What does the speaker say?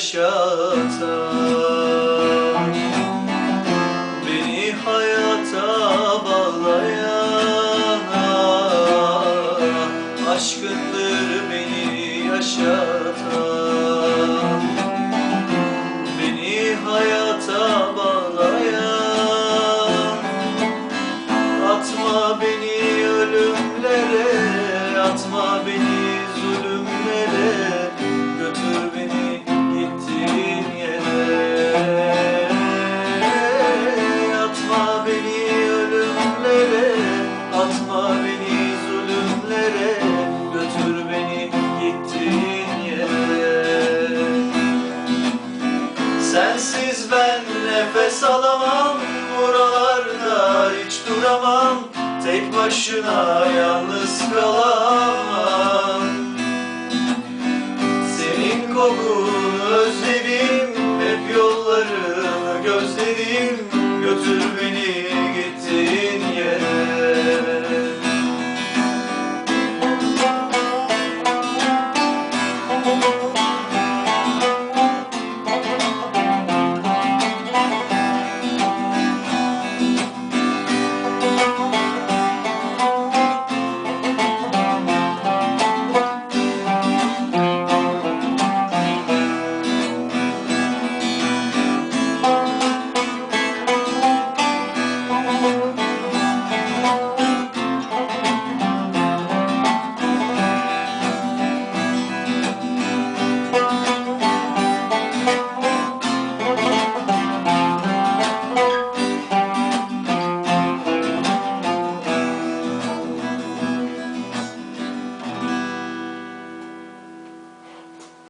yaşatan Beni hayata bağlayan Aşkındır beni yaşatan başına yalnız kalamam. Senin kokun